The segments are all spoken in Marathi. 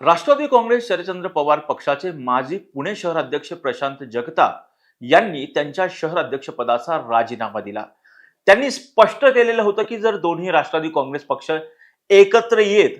राष्ट्रवादी काँग्रेस शरदचंद्र पवार पक्षाचे माजी पुणे शहराध्यक्ष प्रशांत जगताप यांनी त्यांच्या शहराध्यक्षपदाचा राजीनामा दिला. त्यांनी स्पष्ट केलेलं होतं की जर दोन्ही राष्ट्रवादी काँग्रेस पक्ष एकत्र येत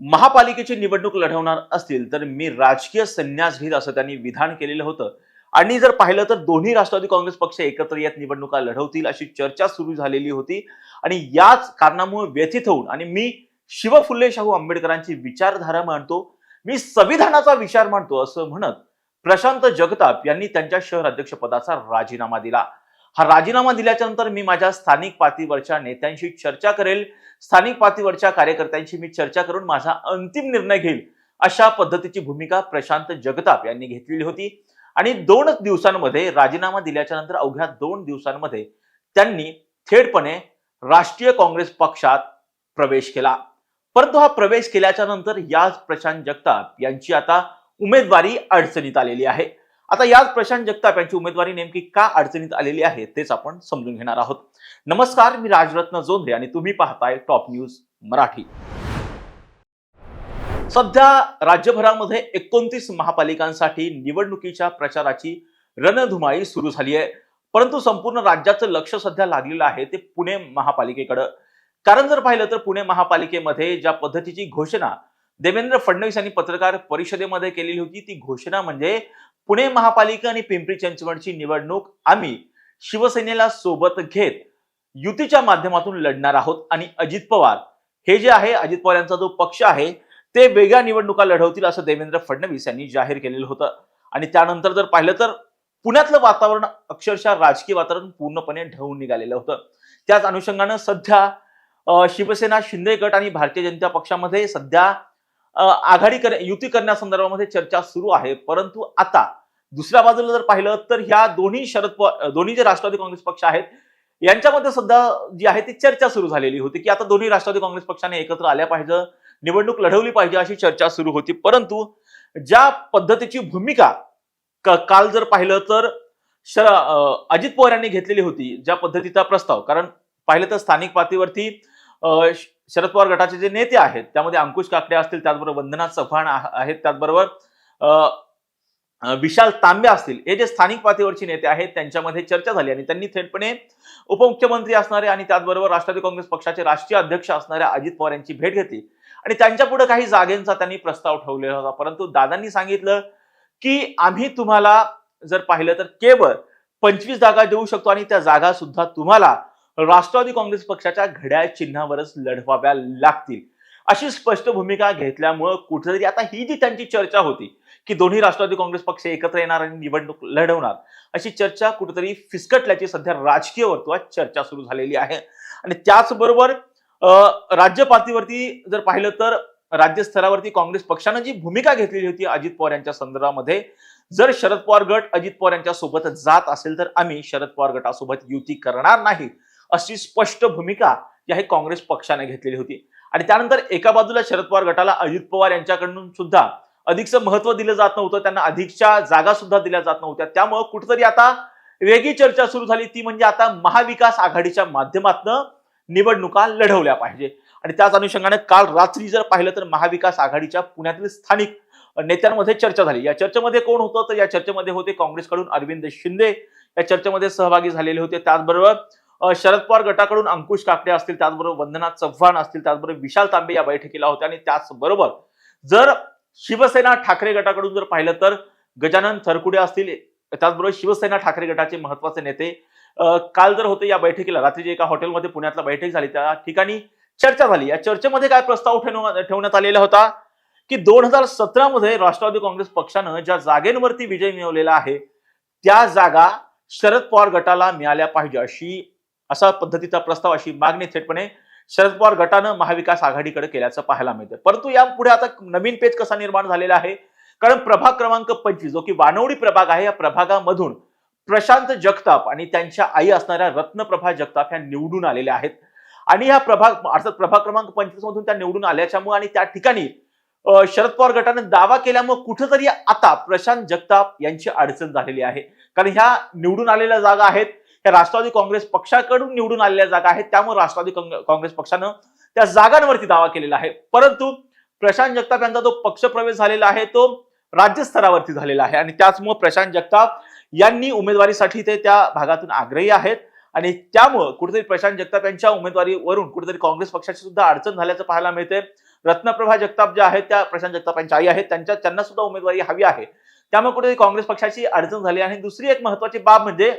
महापालिकेची निवडणूक लढवणार असतील तर मी राजकीय संन्यास घेईल असं त्यांनी विधान केलेलं होतं. आणि जर पाहिलं तर दोन्ही राष्ट्रवादी काँग्रेस पक्ष एकत्र येत निवडणुका लढवतील अशी चर्चा सुरू झालेली होती. आणि याच कारणामुळे व्यथित होऊन आणि मी शिव फुले शाहू आंबेडकरांची विचारधारा मांडतो मी संविधानाचा विचार मांडतो असं म्हणत प्रशांत जगताप यांनी त्यांच्या शहर अध्यक्षपदाचा राजीनामा दिला. हा राजीनामा दिल्याच्या नंतर मी माझ्या स्थानिक पातळीवरच्या नेत्यांशी चर्चा करेल स्थानिक पातळीवरच्या कार्यकर्त्यांशी मी चर्चा करून माझा अंतिम निर्णय घेईल अशा पद्धतीची भूमिका प्रशांत जगताप यांनी घेतलेली होती. आणि दोनच दिवसांमध्ये राजीनामा दिल्याच्या नंतर अवघ्या दोन दिवसांमध्ये त्यांनी थेटपणे राष्ट्रीय काँग्रेस पक्षात प्रवेश केला. परंतु हा प्रवेश केल्याच्यानंतर याच प्रशांत जगताप यांची आता उमेदवारी अडचणीत आलेली आहे. आता याच प्रशांत जगताप यांची उमेदवारी नेमकी का अडचणीत आलेली आहे तेच आपण समजून घेणार आहोत. नमस्कार मी राजरत्न जोंधरे आणि तुम्ही पाहताय टॉप न्यूज मराठी. सध्या राज्यभरामध्ये एकोणतीस महापालिकांसाठी निवडणुकीच्या प्रचाराची रणधुमाळी सुरू झाली आहे. परंतु संपूर्ण राज्याचं लक्ष सध्या लागलेलं आहे ते पुणे महापालिकेकडं. कारण जर पाहिलं तर पुणे महापालिकेमध्ये ज्या पद्धतीची घोषणा देवेंद्र फडणवीस यांनी पत्रकार परिषदेमध्ये केलेली होती ती घोषणा म्हणजे पुणे महापालिका आणि पिंपरी चिंचवडची निवडणूक आम्ही शिवसेनेला सोबत घेत युतीच्या माध्यमातून लढणार आहोत. आणि अजित पवार हे जे आहे अजित पवार यांचा जो पक्ष आहे ते वेगळ्या निवडणुका लढवतील असं देवेंद्र फडणवीस यांनी जाहीर केलेलं होतं. आणि त्यानंतर जर पाहिलं तर पुण्यातलं वातावरण अक्षरशः राजकीय वातावरण पूर्णपणे ढवून निघालेलं होतं. त्याच अनुषंगानं सध्या शिवसेना शिंदे गट आणि भारतीय जनता पक्षामध्ये सध्या आघाडी कर युती करण्यासंदर्भामध्ये चर्चा सुरू आहे. परंतु आता दुसऱ्या बाजूला जर पाहिलं तर ह्या दोन्ही शरद दोन्ही जे राष्ट्रवादी काँग्रेस पक्ष आहेत यांच्यामध्ये सध्या जी आहे ती चर्चा सुरू झालेली होती की आता दोन्ही राष्ट्रवादी काँग्रेस पक्षाने एकत्र आल्या पाहिजे निवडणूक लढवली पाहिजे अशी चर्चा सुरू होती. परंतु ज्या पद्धतीची भूमिका काल जर पाहिलं तर श अजित पवार यांनी घेतलेली होती ज्या पद्धतीचा प्रस्ताव. कारण पाहिलं तर स्थानिक पातळीवरती शरद पवार गटाचे जे नेते आहेत त्यामध्ये अंकुश काकडे असतील त्याचबरोबर वंदना चव्हाण आहेत त्याचबरोबर विशाल तांबे असतील. हे जे स्थानिक पातळीवरचे नेते आहेत त्यांच्यामध्ये चर्चा झाली आणि त्यांनी थेटपणे उपमुख्यमंत्री असणारे आणि त्याचबरोबर राष्ट्रवादी काँग्रेस पक्षाचे राष्ट्रीय अध्यक्ष असणाऱ्या अजित पवार यांची भेट घेतली. आणि त्यांच्या पुढे काही जागेंचा त्यांनी प्रस्ताव ठेवलेला होता. परंतु दादांनी सांगितलं की आम्ही तुम्हाला जर पाहिलं तर केवळ पंचवीस जागा देऊ शकतो आणि त्या जागा सुद्धा तुम्हाला राष्ट्रवादी काँग्रेस पक्षाच्या घड्याळ चिन्हावरच लढवाव्या लागतील. अशी स्पष्ट भूमिका घेतल्यामुळं कुठेतरी आता ही जी त्यांची चर्चा होती की दोन्ही राष्ट्रवादी काँग्रेस पक्ष एकत्र येणार आणि निवडणूक लढवणार अशी चर्चा कुठेतरी फिसकटल्याची सध्या राजकीय वर्तुळात चर्चा सुरू झालेली आहे. आणि त्याचबरोबर अं, राज्य पातळीवरती जर पाहिलं तर राज्यस्तरावरती काँग्रेस पक्षानं जी भूमिका घेतलेली होती अजित पवार यांच्या संदर्भामध्ये जर शरद पवार गट अजित पवार यांच्या सोबत जात असेल तर आम्ही शरद पवार गटासोबत युती करणार नाही. अशी स्पष्ट भूमिका जी आहे काँग्रेस पक्षाने घेतलेली होती. आणि त्यानंतर एका बाजूला शरद पवार गटाला अजित पवार यांच्याकडून सुद्धा अधिकचं महत्त्व दिलं जात नव्हतं त्यांना अधिकच्या जागा सुद्धा दिल्या जात नव्हत्या. त्यामुळं कुठेतरी आता वेगळी चर्चा सुरू झाली. ती म्हणजे आता महाविकास आघाडीच्या माध्यमातनं निवडणुका लढवल्या पाहिजे. आणि त्याच अनुषंगाने काल रात्री जर पाहिलं तर महाविकास आघाडीच्या पुण्यातील स्थानिक नेत्यांमध्ये चर्चा झाली. या चर्चेमध्ये कोण होतं? तर या चर्चेमध्ये होते काँग्रेसकडून अरविंद शिंदे. या चर्चेमध्ये सहभागी झालेले होते. त्याचबरोबर शरद पवार गटाकडून अंकुश काकडे असतील त्याचबरोबर वंदना चव्हाण असतील त्याचबरोबर विशाल तांबे या बैठकीला होत्या आणि त्याचबरोबर जर शिवसेना ठाकरे गटाकडून जर पाहिलं तर गजानन थरकुडे असतील त्याचबरोबर शिवसेना ठाकरे गटाचे महत्त्वाचे नेते काल जर होते या बैठकीला रात्रीची एका हॉटेलमध्ये पुण्यातला बैठक झाली त्या ठिकाणी चर्चा झाली. या चर्चेमध्ये काय प्रस्ताव ठेवण्यात ठेवण्यात आलेला होता की दोन हजार सतरा मध्ये राष्ट्रवादी काँग्रेस पक्षानं ज्या जागेंवरती विजय मिळवलेला आहे त्या जागा शरद पवार गटाला मिळाल्या पाहिजे अशी असा पद्धतीचा प्रस्ताव अशी मागणी थेटपणे शरद पवार गटानं महाविकास आघाडीकडे केल्याचं पाहायला मिळतं. परंतु यापुढे आता नवीन पेज कसा निर्माण झालेला आहे? कारण प्रभाग क्रमांक पंचवीस जो की वानवडी प्रभाग आहे या प्रभागामधून प्रशांत जगताप आणि त्यांच्या आई असणाऱ्या रत्नप्रभा जगताप ह्या निवडून आलेल्या आहेत. आणि ह्या प्रभाग अर्थात प्रभाग क्रमांक पंचवीस मधून त्या निवडून आल्याच्यामुळे आणि त्या ठिकाणी शरद पवार गटाने दावा केल्यामुळे कुठेतरी आता प्रशांत जगताप यांची अडचण झालेली आहे. कारण ह्या निवडून आलेल्या जागा आहेत. त्या राष्ट्रवादी काँग्रेस पक्षाकडून निवडून आलेल्या जागा आहेत. त्यामुळे राष्ट्रवादी काँग्रेस पक्षानं त्या जागांवरती दावा केलेला आहे. परंतु प्रशांत जगताप यांचा जो पक्षप्रवेश झालेला आहे तो राज्य स्तरावरती झालेला आहे. आणि त्याचमुळे प्रशांत जगताप यांनी उमेदवारीसाठी ते त्या भागातून आग्रही आहेत. आणि त्यामुळं कुठेतरी प्रशांत जगताप यांच्या उमेदवारीवरून कुठेतरी काँग्रेस पक्षाची सुद्धा अडचण झाल्याचं पाहायला मिळते रत्नप्रभा जगताप ज्या आहेत त्या प्रशांत जगताप यांच्या आई आहेत. त्यांच्या त्यांना सुद्धा उमेदवारी हवी आहे. त्यामुळे कुठेतरी काँग्रेस पक्षाची अडचण झाली. आणि दुसरी एक महत्वाची बाब म्हणजे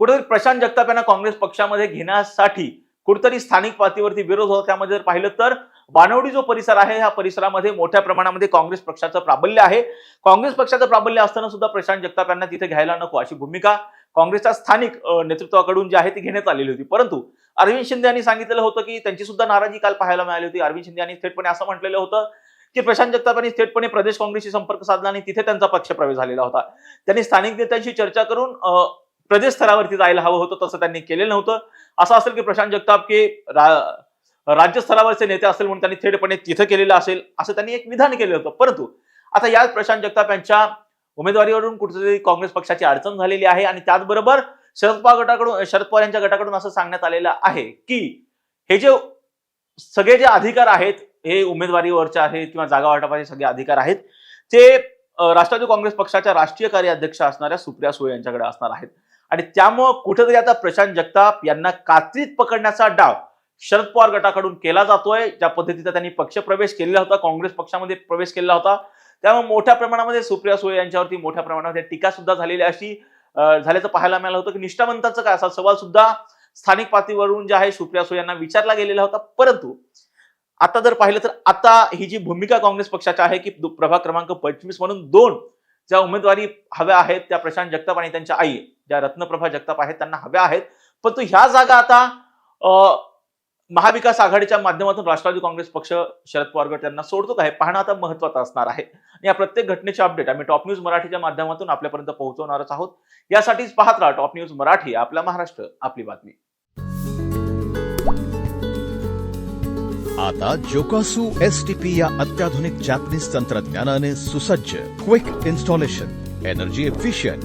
कुठेतरी प्रशांत जगताप यांना काँग्रेस पक्षामध्ये घेण्यासाठी कुठेतरी स्थानिक पातळीवरती विरोध होता. त्यामध्ये जर पाहिलं तर बानवडी जो परिसर आहे ह्या परिसरामध्ये मोठ्या प्रमाणामध्ये काँग्रेस पक्षाचं प्राबल्य आहे. काँग्रेस पक्षाचं प्राबल्य असताना सुद्धा प्रशांत जगताप यांना तिथे घ्यायला नको अशी भूमिका काँग्रेसच्या स्थानिक नेतृत्वाकडून जी आहे ती घेण्यात आलेली होती. परंतु अरविंद शिंदे यांनी सांगितलेलं होतं की त्यांची सुद्धा नाराजी काल पाहायला मिळाली होती. अरविंद शिंदे यांनी थेटपणे असं म्हटलेलं होतं की प्रशांत जगताप यांनी थेटपणे प्रदेश काँग्रेसशी संपर्क साधला आणि तिथे त्यांचा पक्षप्रवेश झालेला होता. त्यांनी स्थानिक नेत्यांशी चर्चा करून प्रदेश स्तरावरती जायला हवं होतं तसं त्यांनी केलेलं नव्हतं. असं असेल की प्रशांत जगताप के रा- राज्य स्तरावरचे नेते असेल म्हणून त्यांनी थेटपणे तिथं केलेलं असेल असं त्यांनी एक विधान केलं होतं. परंतु आता याच प्रशांत जगताप यांच्या उमेदवारीवरून कुठेतरी काँग्रेस पक्षाची अडचण झालेली आहे आणि त्याचबरोबर शरद पवार गटाकडून शरद पवार यांच्या गटाकडून असं सांगण्यात आलेलं आहे की हे जे सगळे जे अधिकार आहेत हे उमेदवारीवरचे आहेत किंवा जागा वाटपाचे सगळे अधिकार आहेत ते राष्ट्रवादी काँग्रेस पक्षाच्या राष्ट्रीय कार्याध्यक्ष असणाऱ्या सुप्रिया सुळे यांच्याकडे असणार आहेत. आणि त्यामुळं कुठेतरी आता प्रशांत जगताप यांना कात्रीत पकडण्याचा डाव शरद पवार गटाकडून केला जातोय. ज्या पद्धतीचा त्यांनी पक्षप्रवेश केलेला होता काँग्रेस पक्षामध्ये प्रवेश केलेला होता. त्यामुळे मोठ्या प्रमाणामध्ये सुप्रिया सुळे यांच्यावरती मोठ्या प्रमाणामध्ये टीका सुद्धा झालेली अशी झाल्याचं पाहायला मिळालं होतं की निष्ठावंतांचं काय असा सवाल सुद्धा स्थानिक पातळीवरून जे आहे सुप्रिया सुळे यांना विचारला गेलेला होता. परंतु आता जर पाहिलं तर आता ही जी भूमिका काँग्रेस पक्षाची आहे की दु- प्रभाग क्रमांक पंचवीस म्हणून दोन ज्या उमेदवारी हव्या आहेत त्या प्रशांत जगताप आणि त्यांच्या आई. ज्या रत्नप्रभा जगताप आहेत त्यांना हव्या आहेत. परंतु ह्या जागा आता महाविकास आघाडीच्या माध्यमातून राष्ट्रवादी काँग्रेस पक्ष शरद पवार गट यांना सोडतो काय पाहणं आता महत्वाचं असणार आहे. आणि या प्रत्येक घटनेचे अपडेट आम्ही टॉप न्यूज मराठीच्या माध्यमातून आपल्यापर्यंत पोहोचवणारच आहोत. यासाठीच पाहत राहा टॉप न्यूज मराठी आपला महाराष्ट्र आपली बातमी. आता जोकासू एस टी पी या अत्याधुनिक जॅपनीज तंत्रज्ञानाने सुसज्ज quick installation energy efficient